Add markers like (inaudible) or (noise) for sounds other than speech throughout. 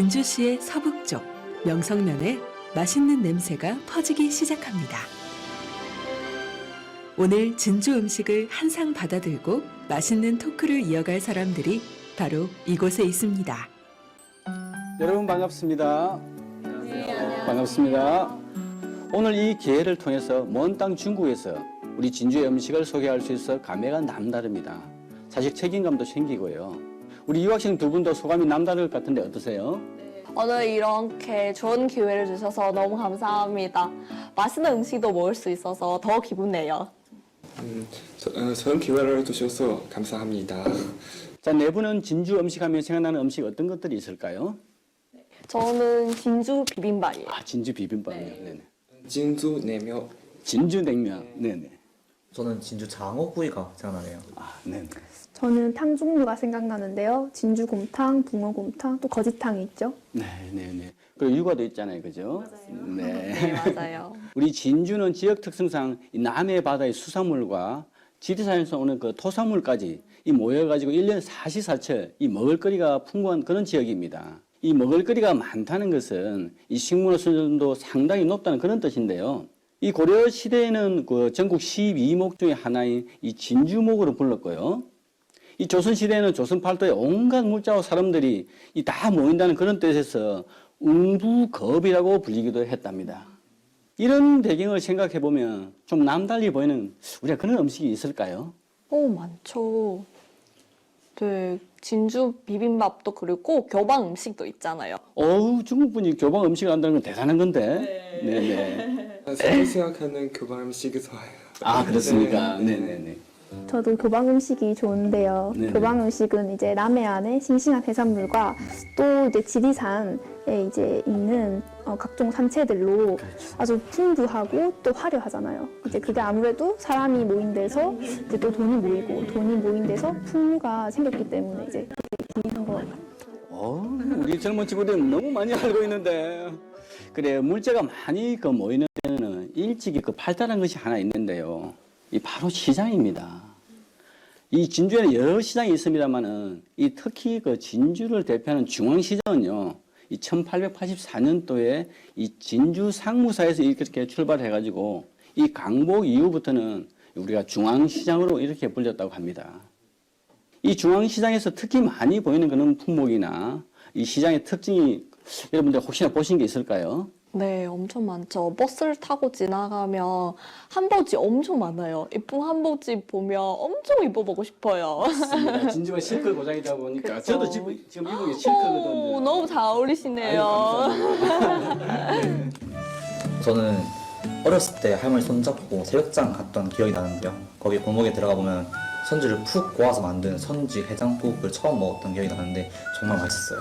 진주시의 서북쪽 명성면에 맛있는 냄새가 퍼지기 시작합니다. 오늘 진주 음식을 한 상 받아들고 맛있는 토크를 이어갈 사람들이 바로 이곳에 있습니다. 여러분 반갑습니다. 반갑습니다. 오늘 이 기회를 통해서 먼 땅 중국에서 우리 진주의 음식을 소개할 수 있어 감회가 남다릅니다. 사실 책임감도 생기고요. 우리 유학생 두 분도 소감이 남다를 것 같은데 어떠세요? 오늘 이렇게 좋은 기회를 주셔서 너무 감사합니다. 맛있는 음식도 먹을 수 있어서 더 기분 내요. 음, 저, 어, 좋은 기회를 주셔서 감사합니다. 자, 네 분은 진주 음식 하면 생각나는 음식 어떤 것들이 있을까요? 저는 진주 비빔밥이에요. 아, 진주 비빔밥이요. 네 네. 진주 내면 진주 냉면. 네네. 저는 진주 장어구이가 생각나네요. 아, 네네. 저는 탕 종류가 생각나는데요. 진주곰탕, 붕어곰탕, 또 거지탕이 있죠. 네, 네, 네. 그리고 육아도 있잖아요. 그죠? 네. 네, 맞아요. (laughs) 우리 진주는 지역 특성상 이 남해 바다의 수산물과 지리산에서 오는 그 토산물까지 이 모여가지고 일년 사시사철 이 먹을거리가 풍부한 그런 지역입니다. 이 먹을거리가 많다는 것은 이 식문화 수준도 상당히 높다는 그런 뜻인데요. 이 고려 시대에는 그 전국 12목 중에 하나인 이 진주목으로 불렀고요. 이 조선 시대에는 조선 팔도에 온갖 물자와 사람들이 이 다 모인다는 그런 뜻에서 웅부겁이라고 불리기도 했답니다. 이런 배경을 생각해 보면 좀 남달리 보이는 우리가 그런 음식이 있을까요? 오, 많죠. 네, 진주 비빔밥도 그리고 교방 음식도 있잖아요. 어우 중국 분이 교방 음식을 한다는 건 대단한 건데. 네. 네 제가 생각하는 교방 음식이 좋아요. 아 그렇습니까? 네 네 네. 저도 교방 음식이 좋은데요. 네네. 교방 음식은 이제 남해안의 싱싱한 해산물과 또 이제 지리산에 이제 있는 어, 각종 산채들로 아주 풍부하고 또 화려하잖아요. 이제 그게 아무래도 사람이 모인 데서 이제 또 돈이 모이고 돈이 모인 데서 풍류가 생겼기 때문에 이제 그게 기인한 것 같아요. 어, 우리 젊은 친구들은 너무 많이 알고 있는데. 그래 물자가 많이 그 모이는 데는 일찍이 그 발달한 것이 하나 있는데요. 이 바로 시장입니다. 이 진주에는 여러 시장이 있습니다만은 이 특히 그 진주를 대표하는 중앙시장은요. 이 1884년도에 이 진주 상무사에서 이렇게 출발해가지고 이 강복 이후부터는 우리가 중앙시장으로 이렇게 불렸다고 합니다. 이 중앙시장에서 특히 많이 보이는 그런 품목이나 이 시장의 특징이 여러분들 혹시나 보신 게 있을까요? 네, 엄청 많죠. 버스를 타고 지나가면 한복집 엄청 많아요. 이쁜 한복집 보면 엄청 입어보고 싶어요. 맞습니다. (laughs) 진주가 실크 고장이다 보니까 그쵸. 저도 지금, 지금 오, 실크거든요. 너무 잘 어울리시네요. (laughs) 저는 어렸을 때 할머니 손잡고 새벽장 갔던 기억이 나는데요. 거기 골목에 들어가 보면 선지를 푹 고아서 만든 선지 해장국을 처음 먹었던 기억이 나는데 정말 맛있었어요.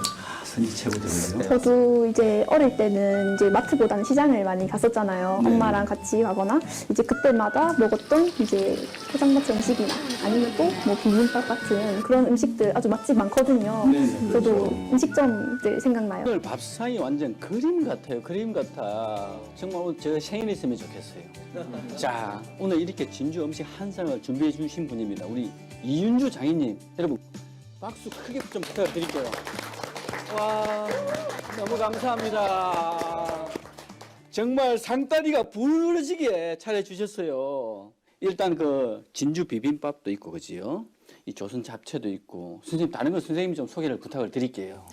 아, 선지 최고더군요. 저도 이제 어릴 때는 이제 마트보다는 시장을 많이 갔었잖아요. 네. 엄마랑 같이 가거나 이제 그때마다 먹었던 이제 포장마차 음식이나 아니면 또 뭐 비빔밥 같은 그런 음식들 아주 맛집 많거든요. 네, 네, 저도 그렇죠. 음식점들 생각나요. 오늘 밥상이 완전 그림 같아요. 그림 같아. 정말 오늘 제가 생일 있으면 좋겠어요. 자, 오늘 이렇게 진주 음식 한 상을 준비해 주신 분입니다. 우리 이윤주 장인님. 여러분, 박수 크게 좀 부탁드릴게요. 와, 너무 감사합니다. 정말 상다리가 부러지게 차려주셨어요. 일단 그 진주 비빔밥도 있고, 그지요? 이 조선 잡채도 있고. 선생님, 다른 거 선생님이 좀 소개를 부탁을 드릴게요.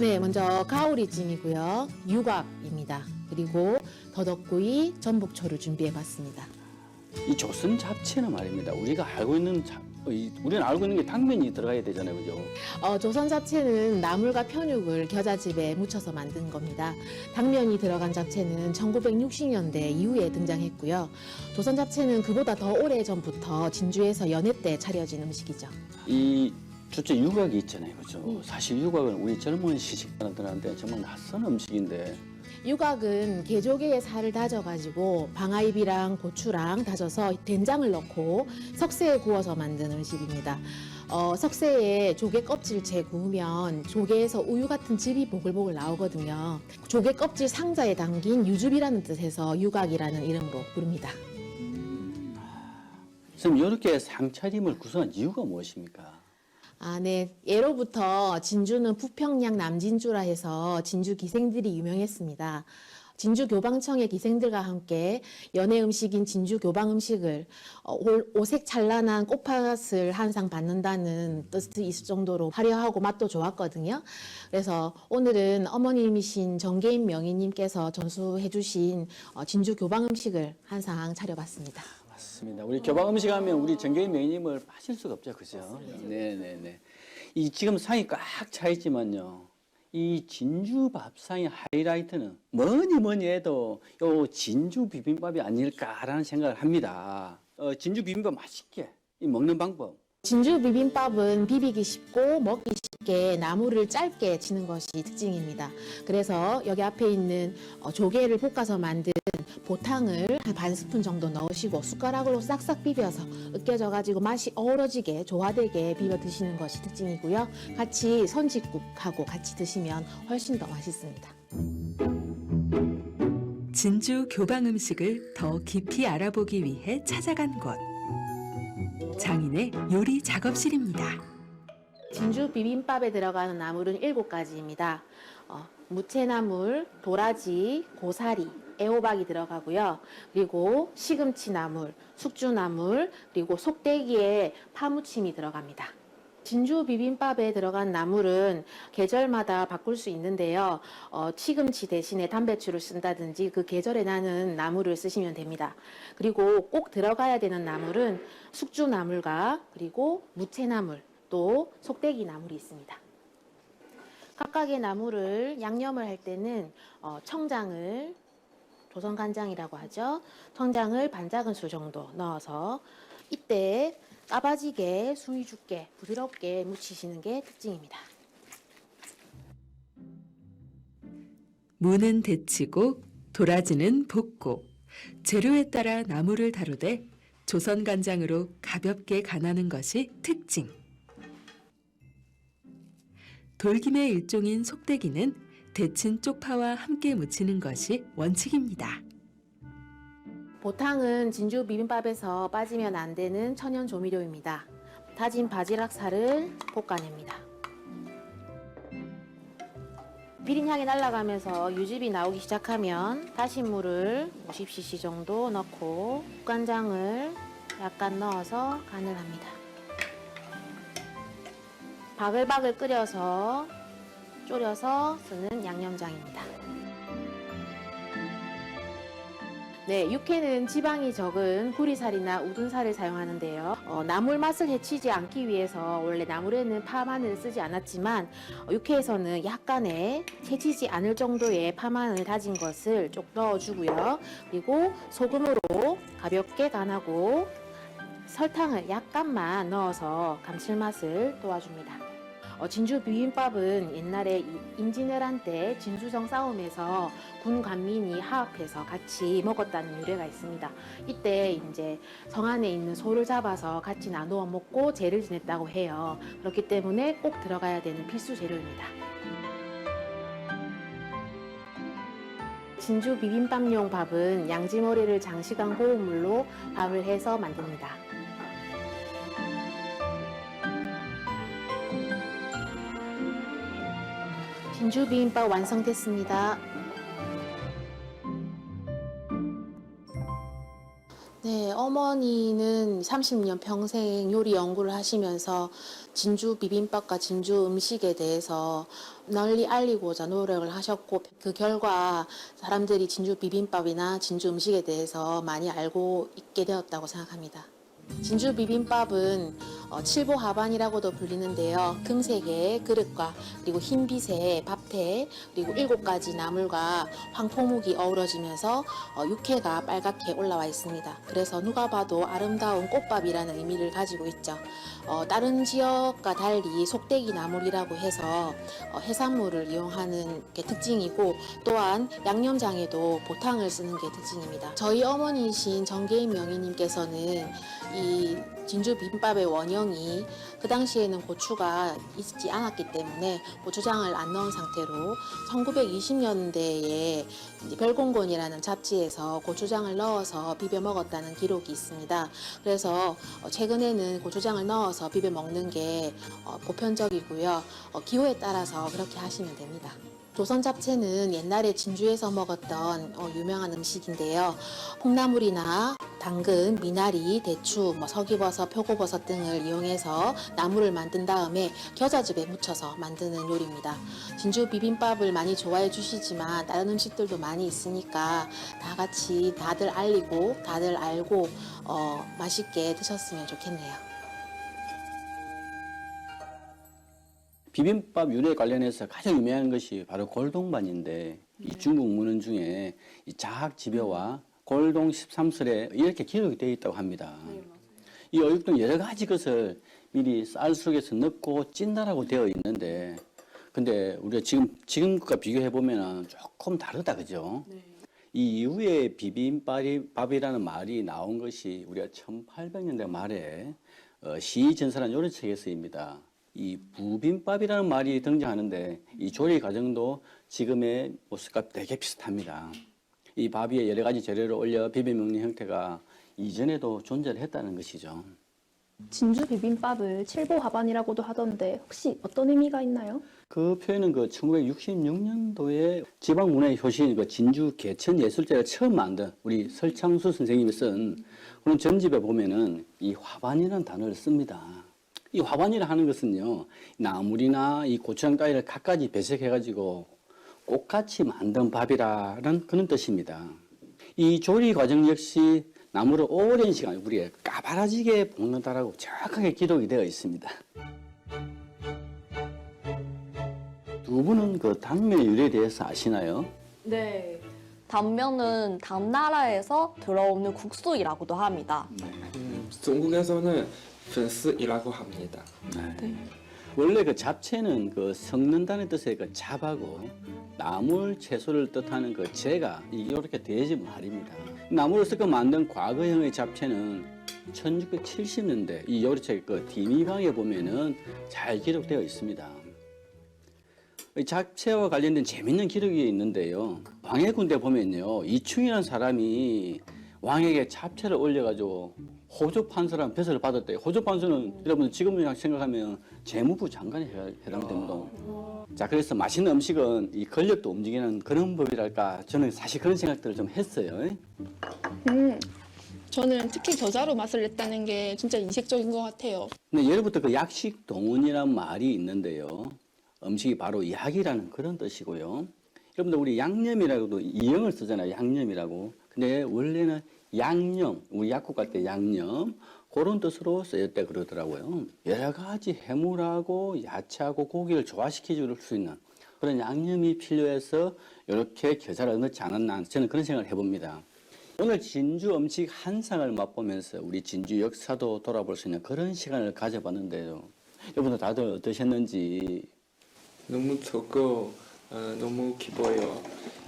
네, 먼저 가오리찜이고요. 유곽입니다. 그리고 더덕구이, 전복초를 준비해봤습니다. 이 조선 잡채는 말입니다. 우리가 알고 있는 잡, 어, 이- 우리는 알고 있는 게 당면이 들어가야 되잖아요, 그죠? 어, 조선 잡채는 나물과 편육을 겨자집에 묻혀서 만든 겁니다. 당면이 들어간 잡채는 1960년대 이후에 등장했고요. 조선 잡채는 그보다 더 오래 전부터 진주에서 연해 때 차려진 음식이죠. 이 주째 유곽이 있잖아요, 그죠? 사실 유곽은 우리 젊은 시식자들한테 정말 낯선 음식인데 유곽은 개조개의 살을 다져가지고 방아잎이랑 고추랑 다져서 된장을 넣고 석쇠에 구워서 만든 음식입니다. 어, 석쇠에 조개 껍질째 구우면 조개에서 우유 같은 즙이 보글보글 나오거든요. 조개 껍질 상자에 담긴 유즙이라는 뜻에서 유곽이라는 이름으로 부릅니다. 선생님 이렇게 상차림을 구성한 이유가 무엇입니까? 아, 네. 예로부터 진주는 부평양 남진주라 해서 진주 기생들이 유명했습니다. 진주 교방청의 기생들과 함께 연해 음식인 진주 교방 음식을 어, 올- 오색 찬란한 꽃팥을 한상 받는다는 뜻이 있을 정도로 화려하고 맛도 좋았거든요. 그래서 오늘은 어머님이신 정계인 명희님께서 전수해 주신 어, 진주 교방 음식을 한상 차려봤습니다. 맞습니다. 우리 교방 음식 하면 우리 정교인 명희님을 빠질 수가 없죠, 그죠? 네네네. 이 지금 상이 꽉 차 있지만요. 이 진주 밥상의 하이라이트는 뭐니 뭐니 해도 요 진주 비빔밥이 아닐까라는 생각을 합니다. 어, 진주 비빔밥 맛있게 이 먹는 방법. 진주 비빔밥은 비비기 쉽고 먹기 쉽게 나물을 짧게 치는 것이 특징입니다. 그래서 여기 앞에 있는 어, 조개를 볶아서 만든 보탕을 한 반 스푼 정도 넣으시고 숟가락으로 싹싹 비벼서 으깨져 가지고 맛이 어우러지게 조화되게 비벼 드시는 것이 특징이고요. 같이 선짓국하고 같이 드시면 훨씬 더 맛있습니다. 진주 교방 음식을 더 깊이 알아보기 위해 찾아간 곳. 장인의 요리 작업실입니다. 진주 비빔밥에 들어가는 나물은 일곱 가지입니다. 어, 무채나물, 도라지, 고사리, 애호박이 들어가고요. 그리고 시금치 나물, 숙주 나물, 그리고 속대기에 파무침이 들어갑니다. 진주 비빔밥에 들어간 나물은 계절마다 바꿀 수 있는데요. 어, 시금치 대신에 담배추를 쓴다든지 그 계절에 나는 나물을 쓰시면 됩니다. 그리고 꼭 들어가야 되는 나물은 숙주 나물과 그리고 무채 나물, 또 속대기 나물이 있습니다. 각각의 나물을 양념을 할 때는 어, 청장을 조선 간장이라고 하죠. 청장을 반작은수 정도 넣어서 이때 까바지게 숨이 죽게 부드럽게 무치시는 게 특징입니다. 무는 데치고 도라지는 볶고 재료에 따라 나물을 다루되 조선 간장으로 가볍게 간하는 것이 특징. 돌김의 일종인 속대기는 데친 쪽파와 함께 무치는 것이 원칙입니다. 보탕은 진주 비빔밥에서 빠지면 안 되는 천연 조미료입니다. 다진 바지락살을 볶아냅니다. 비린 향이 날아가면서 유즙이 나오기 시작하면 다신 물을 50cc 정도 넣고 국간장을 약간 넣어서 간을 합니다. 바글바글 끓여서 졸여서 쓰는 양념장입니다. 네, 육회는 지방이 적은 구리살이나 우둔살을 사용하는데요. 어, 나물 맛을 해치지 않기 위해서 원래 나물에는 파, 마늘을 쓰지 않았지만 어, 육회에서는 약간의 해치지 않을 정도의 파, 마늘 다진 것을 쪽 넣어주고요. 그리고 소금으로 가볍게 간하고 설탕을 약간만 넣어서 감칠맛을 도와줍니다. 어, 진주 비빔밥은 옛날에 이 임진왜란 때 진주성 싸움에서 군 관민이 하합해서 같이 먹었다는 유래가 있습니다. 이때 이제 성 안에 있는 소를 잡아서 같이 나누어 먹고 제를 지냈다고 해요. 그렇기 때문에 꼭 들어가야 되는 필수 재료입니다. 진주 비빔밥용 밥은 양지머리를 장시간 고운 물로 밥을 해서 만듭니다. 진주 비빔밥 완성됐습니다. 네, 어머니는 30년 평생 요리 연구를 하시면서 진주 비빔밥과 진주 음식에 대해서 널리 알리고자 노력을 하셨고 그 결과 사람들이 진주 비빔밥이나 진주 음식에 대해서 많이 알고 있게 되었다고 생각합니다. 진주 비빔밥은 어, 칠보 하반이라고도 불리는데요. 금색의 그릇과 그리고 흰빛의 밥태 그리고 일곱 가지 나물과 황포묵이 어우러지면서 어, 육회가 빨갛게 올라와 있습니다. 그래서 누가 봐도 아름다운 꽃밥이라는 의미를 가지고 있죠. 어, 다른 지역과 달리 속대기 나물이라고 해서 어, 해산물을 이용하는 게 특징이고 또한 양념장에도 보탕을 쓰는 게 특징입니다. 저희 어머니이신 정계인 명희님께서는 이 진주 비빔밥의 원형이 그 당시에는 고추가 있지 않았기 때문에 고추장을 안 넣은 상태 형태로 1920년대에 별공곤이라는 잡지에서 고추장을 넣어서 비벼 먹었다는 기록이 있습니다. 그래서 어, 최근에는 고추장을 넣어서 비벼 먹는 게 어, 보편적이고요. 어, 기호에 따라서 그렇게 하시면 됩니다. 조선 잡채는 옛날에 진주에서 먹었던 어, 유명한 음식인데요. 콩나물이나 당근, 미나리, 대추, 뭐 서기버섯, 표고버섯 등을 이용해서 나물을 만든 다음에 겨자즙에 묻혀서 만드는 요리입니다. 진주 비빔밥을 많이 좋아해 주시지만 다른 음식들도 많이 있으니까 다 같이 다들 알리고 다들 알고 어, 맛있게 드셨으면 좋겠네요. 비빔밥 유래 관련해서 가장 유명한 것이 바로 골동반인데 이 중국 문헌 중에 이 자학 지벼와 골동 13설에 이렇게 기록이 되어 있다고 합니다. 이 어육동 여러 가지 것을 미리 쌀 속에서 넣고 찐다라고 되어 있는데 근데 우리가 지금 지금과 비교해 보면은 조금 다르다 그죠? 이 이후에 비빔밥이라는 말이 나온 것이 우리가 1800년대 말에 어, 시전설한 요리 책에서입니다. 이 부빔밥이라는 말이 등장하는데 이 조리 과정도 지금의 모습과 되게 비슷합니다. 이 밥 위에 여러 가지 재료를 올려 비벼 먹는 형태가 이전에도 존재를 했다는 것이죠. 진주 비빔밥을 칠보 하반이라고도 하던데 혹시 어떤 의미가 있나요? 그 표현은 그 1966년도에 지방문화의 효신 그 진주 개천 예술제를 처음 만든 우리 설창수 선생님이 쓴 그런 전집에 보면은 이 화반이라는 단어를 씁니다. 이 화반이라 하는 것은요 나물이나 이 고추장 따위를 갖가지 배색해가지고 꽃같이 만든 밥이라는 그런 뜻입니다. 이 조리 과정 역시 나물을 오랜 시간 우리가 까바라지게 볶는다라고 정확하게 기록이 되어 있습니다. 두 분은 그 당면의 유래에 대해서 아시나요? 네. 단면은 당나라에서 들어오는 국수이라고도 합니다. 음, 중국에서는 粉丝이라고 합니다. 네. 원래 그 잡채는 그 섞는다는 뜻의 그 잡하고 나물 채소를 뜻하는 그 재가 이렇게 되지 말입니다. 나물을 섞어 만든 과거형의 잡채는 1670년대 이 요리책 그 디미방에 보면은 잘 기록되어 있습니다. 이 잡채와 관련된 재밌는 기록이 있는데요. 광해군대 보면요. 이충이라는 사람이 왕에게 잡채를 올려가지고 호조 판서라는 벼슬을 받았대요. 호조 판서는 여러분 지금 생각하면 재무부 장관에 해- 해당됩니다. 자, 그래서 맛있는 음식은 이 권력도 움직이는 그런 법이랄까 저는 사실 그런 생각들을 좀 했어요. 음, 저는 특히 겨자로 맛을 냈다는 게 진짜 인식적인 것 같아요. 근데 예로부터 그 약식 동원이라는 말이 있는데요. 음식이 바로 약이라는 그런 뜻이고요. 여러분들 우리 양념이라고도 이형을 쓰잖아요. 양념이라고. 근데 원래는 양념, 우리 약국 갈 때 양념 그런 뜻으로 쓰였다 그러더라고요. 여러 가지 해물하고 야채하고 고기를 조화시켜 줄 수 있는 그런 양념이 필요해서 이렇게 겨자를 넣지 않았나 저는 그런 생각을 해봅니다. 오늘 진주 음식 한 상을 맛보면서 우리 진주 역사도 돌아볼 수 있는 그런 시간을 가져봤는데요. 여러분들 다들 어떠셨는지 너무 좋고 어, 너무 기뻐요.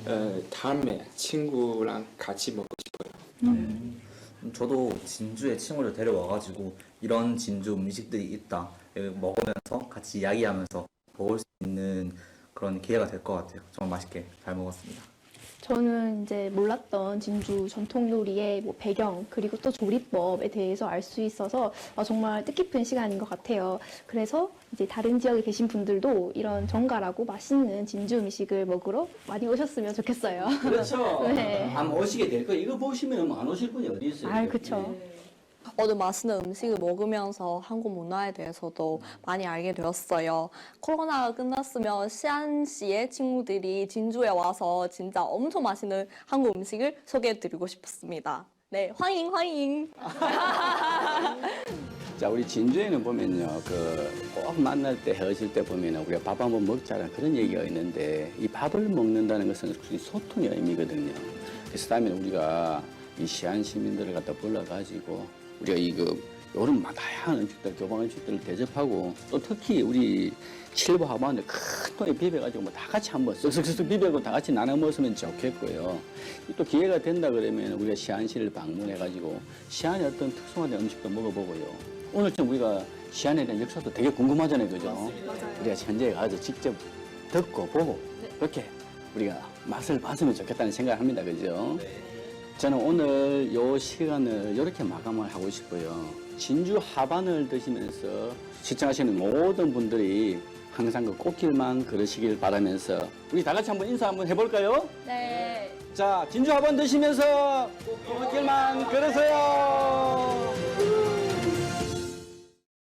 어, 다음에 친구랑 같이 먹고 싶어요. 음, 저도 진주에 친구를 데려와가지고 이런 진주 음식들이 있다 예, 먹으면서 같이 이야기하면서 먹을 수 있는 그런 기회가 될 것 같아요. 정말 맛있게 잘 먹었습니다. 저는 이제 몰랐던 진주 전통 요리의 뭐 배경 그리고 또 조리법에 대해서 알 수 있어서 어, 정말 뜻깊은 시간인 것 같아요. 그래서 이제 다른 지역에 계신 분들도 이런 정갈하고 맛있는 진주 음식을 먹으러 많이 오셨으면 좋겠어요. 그렇죠. (laughs) 네. 안 오시게 될 거예요. 이거 보시면 안 오실 분이 어디 있어요? 아, 그쵸. 오늘 맛있는 음식을 먹으면서 한국 문화에 대해서도 많이 알게 되었어요. 코로나가 끝났으면 시안시의 친구들이 진주에 와서 진짜 엄청 맛있는 한국 음식을 소개해드리고 싶습니다. 네, 환영, 환영. (laughs) 자, 우리 진주에는 보면요, 그 꼭 만날 때 헤어질 때 보면은 우리가 밥 한번 먹자라는 그런 얘기가 있는데 이 밥을 먹는다는 것은 소통의 의미거든요. 그래서 다음에 우리가 이 시안 시민들을 갖다 불러가지고 우리가 이그 여름마다 다양한 음식들, 교방 음식들을 대접하고 또 특히 우리 칠보 하반에 큰 통에 비벼가지고 뭐 다 같이 한번 쓱쓱쓱 비벼고 다 같이 나눠 먹으면 좋겠고요. 또 기회가 된다 그러면 우리가 시안시를 방문해가지고 시안의 어떤 특성화된 음식도 먹어보고요. 오늘쯤 우리가 시안에 대한 역사도 되게 궁금하잖아요, 그죠? 우리가 현장에 가서 직접 듣고 보고 그렇게 우리가 맛을 봤으면 좋겠다는 생각을 합니다. 그죠? 저는 오늘 요 시간을 이렇게 마감을 하고 싶어요. 진주 하반을 드시면서 시청하시는 모든 분들이 항상 그 꽃길만 걸으시길 바라면서 우리 다 같이 한번 인사 한번 해볼까요? 네. 자, 진주 하반 드시면서 꽃길만 걸으세요.